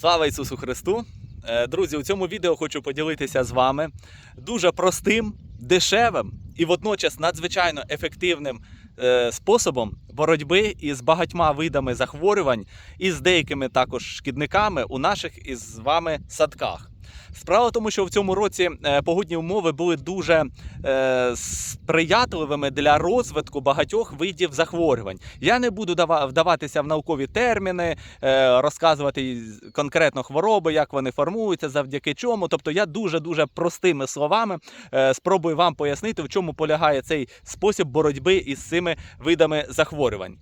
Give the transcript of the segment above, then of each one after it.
Слава Ісусу Христу! Е, Друзі, у цьому відео хочу поділитися з вами дуже простим, дешевим і водночас надзвичайно ефективним е, способом боротьби із багатьма видами захворювань і з деякими також шкідниками у наших із вами садках. Справа в тому, що в цьому році е, погодні умови були дуже е, сприятливими для розвитку багатьох видів захворювань. Я не буду вдаватися в наукові терміни, е, розказувати конкретно хвороби, як вони формуються, завдяки чому. Тобто я дуже дуже простими словами е, спробую вам пояснити, в чому полягає цей спосіб боротьби із цими видами захворювань.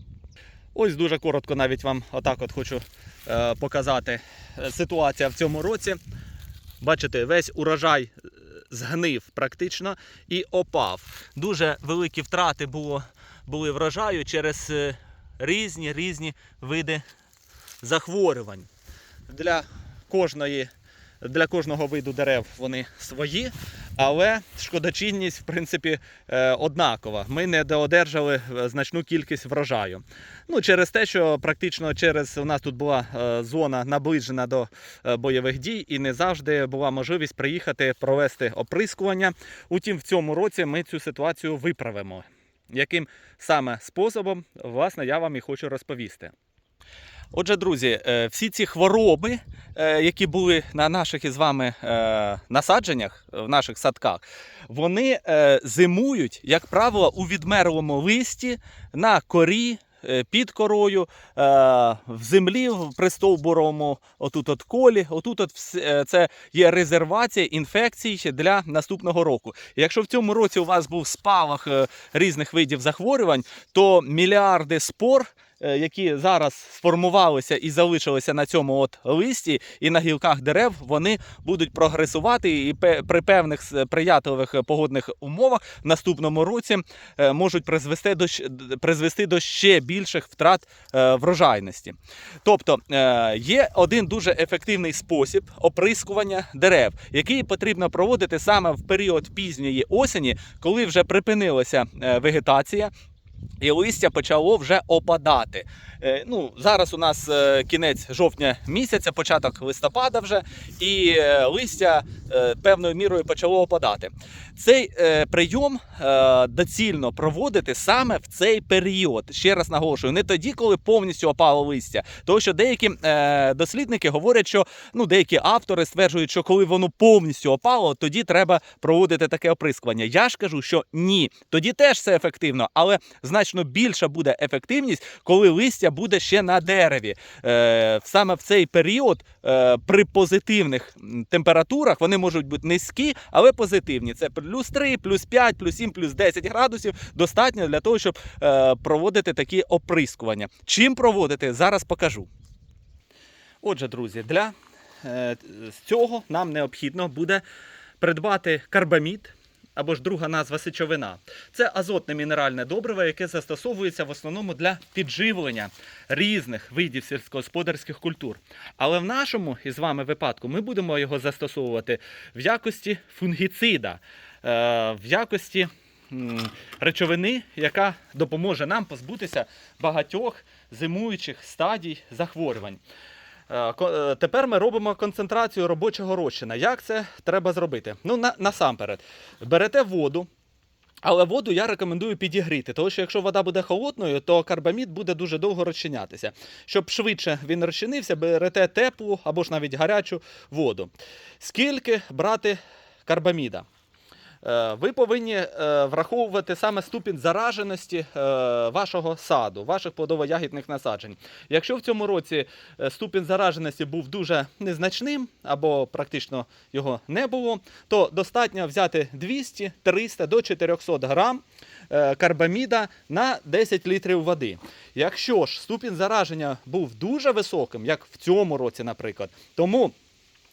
Ось дуже коротко навіть вам отак от хочу е, показати е, ситуація в цьому році. Бачите, весь урожай е, згнив практично і опав. Дуже великі втрати було, були врожаю через е, різні різні види захворювань. Для кожної. Для кожного виду дерев вони свої, але шкодочинність, в принципі, е, однакова. Ми не доодержали е, значну кількість врожаю. Ну, через те, що практично через у нас тут була е, зона наближена до бойових дій, і не завжди була можливість приїхати провести оприскування. Утім, в цьому році ми цю ситуацію виправимо. Яким саме способом, власне, я вам і хочу розповісти. Отже, друзі, всі ці хвороби, які були на наших із вами е, насадженнях, в наших садках, вони е, зимують, як правило, у відмерлому листі на корі. е, Під корою, е, в землі, в пристовбуровому, отут от колі, отут от е, це є резервація інфекцій для наступного року. Якщо в цьому році у вас був спалах е, різних видів захворювань, то мільярди спор е, які зараз сформувалися і залишилися на цьому от листі і на гілках дерев, вони будуть прогресувати і при певних с- приятливих е, погодних умовах в наступному році е, можуть призвести до призвести до ще більших втрат е, врожайності. Тобто е, є один дуже ефективний спосіб оприскування дерев, який потрібно проводити саме в період пізньої осені, коли вже припинилася е, вегетація. І листя почало вже опадати. Е, ну, зараз у нас е, кінець жовтня місяця, початок листопада вже, і е, листя певною мірою почало опадати. Цей прийом доцільно проводити саме в цей період. Ще раз наголошую, не тоді, коли повністю опало листя. Тому що деякі дослідники говорять, що ну, деякі автори стверджують, що коли воно повністю опало, тоді треба проводити таке оприскування. Я ж кажу, що ні, тоді теж це ефективно, але значно більша буде ефективність, коли листя буде ще на дереві. Е, саме в цей період е, при позитивних температурах вони можуть бути низькі, але позитивні. Це плюс 3, плюс 5, плюс 7, плюс 10 градусів достатньо для того, щоб е, проводити такі оприскування. Чим проводити, зараз покажу. Отже, друзі, для цього нам необхідно буде придбати карбамід. Або ж друга назва сечовина. Це азотне мінеральне добриво, яке застосовується в основному для підживлення різних видів сільськогосподарських культур. Але в нашому із вами випадку ми будемо його застосовувати в якості фунгіцида, е, в якості речовини, яка допоможе нам позбутися багатьох зимуючих стадій захворювань. Е, е, Тепер ми робимо концентрацію робочого розчина. Як це треба зробити? Ну, на, насамперед, берете воду. Але воду я рекомендую підігріти, тому що якщо вода буде холодною, то карбамід буде дуже довго розчинятися. Щоб швидше він розчинився, берете теплу або ж навіть гарячу воду. Скільки брати карбаміда? Е, Ви повинні е, враховувати саме ступінь зараженості е, вашого саду, ваших плодово-ягідних насаджень. Якщо в цьому році ступінь зараженості був дуже незначним або практично його не було, то достатньо взяти 200, 300 до 400 грам карбаміда на 10 літрів води. Якщо ж ступінь зараження був дуже високим, як в цьому році, наприклад, тому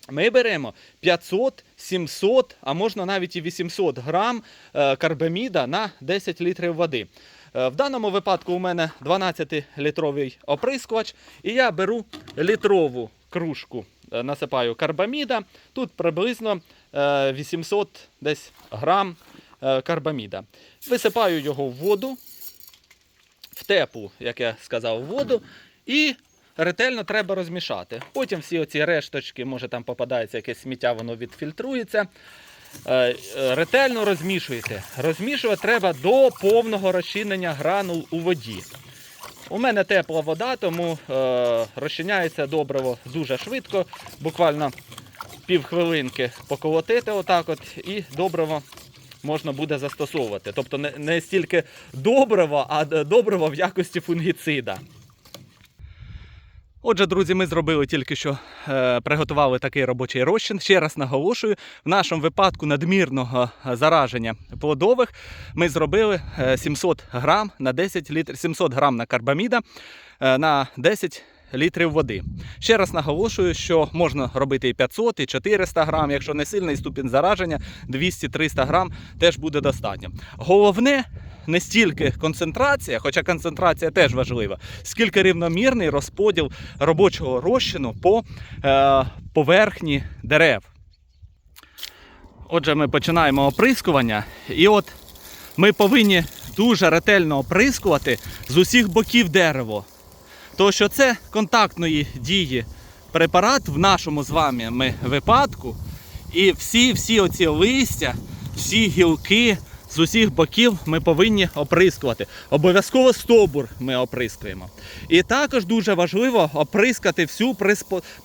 ми беремо 500, 700, а можна навіть і 800 грам е, карбаміда на 10 літрів води. Е, В даному випадку у мене 12-літровий оприскувач, і я беру літрову кружку, е, насипаю карбаміда. Тут приблизно е, 800 десь грам карбаміда. Висипаю його в воду, в теплу, як я сказав, воду, і ретельно треба розмішати. Потім всі оці решточки, може там попадається якесь сміття, воно відфільтрується. Е, е, Ретельно розмішуєте. Розмішувати треба до повного розчинення гранул у воді. У мене тепла вода, тому е, розчиняється добриво дуже швидко, буквально півхвилинки поколотити отак от, і добриво можна буде застосовувати. Тобто не, стільки добриво, а д- добриво в якості фунгіцида. Отже, друзі, ми зробили тільки що е, приготували такий робочий розчин. Ще раз наголошую, в нашому випадку надмірного е, зараження плодових ми зробили е, 700 грам на 10 літрів, 700 грам на карбаміда е, на 10 літрів води. Ще раз наголошую, що можна робити і 500, і 400 грам. Якщо не сильний ступінь зараження, 200-300 грам теж буде достатньо. Головне не стільки концентрація, хоча концентрація теж важлива, скільки рівномірний розподіл робочого розчину по е, поверхні дерев. Отже, ми починаємо оприскування, і от ми повинні дуже ретельно оприскувати з усіх боків дерево. Тому що це контактної дії препарат в нашому з вами ми випадку. І всі, всі оці листя, всі гілки з усіх боків ми повинні оприскувати. Обов'язково стовбур ми оприскуємо. І також дуже важливо оприскати всю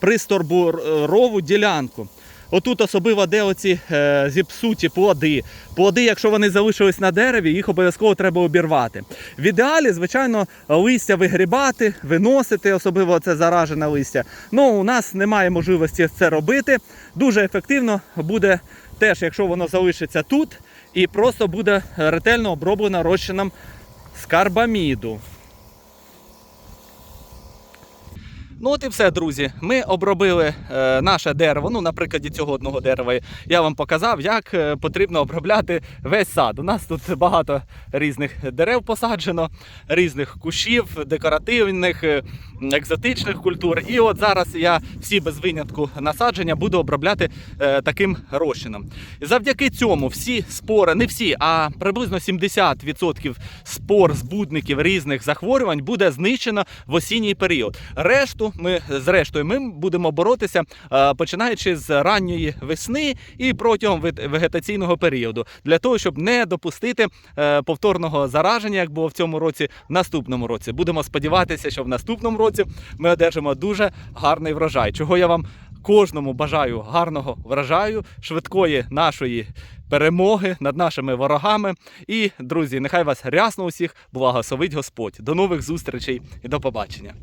присторбурову ділянку. Отут особливо де оці е, зіпсуті плоди. Плоди, якщо вони залишились на дереві, їх обов'язково треба обірвати. В ідеалі, звичайно, листя вигрібати, виносити, особливо це заражене листя. Ну, у нас немає можливості це робити. Дуже ефективно буде теж, якщо воно залишиться тут, і просто буде ретельно оброблена розчином скарбаміду. Ну от і все, друзі. Ми обробили е, наше дерево. Ну, на прикладі цього одного дерева я вам показав, як е, потрібно обробляти весь сад. У нас тут багато різних дерев посаджено, різних кущів, декоративних, е, екзотичних культур. І от зараз я всі без винятку насадження буду обробляти е, таким розчином. І завдяки цьому всі спори, не всі, а приблизно 70% спор збудників різних захворювань буде знищено в осінній період. Решту ми з рештою ми будемо боротися е, починаючи з ранньої весни і протягом вегетаційного періоду, для того, щоб не допустити е, повторного зараження, як було в цьому році, в наступному році. Будемо сподіватися, що в наступному році ми одержимо дуже гарний врожай. Чого я вам кожному бажаю гарного врожаю, швидкої нашої перемоги над нашими ворогами. І, друзі, нехай вас рясно усіх благословить Господь. До нових зустрічей і до побачення.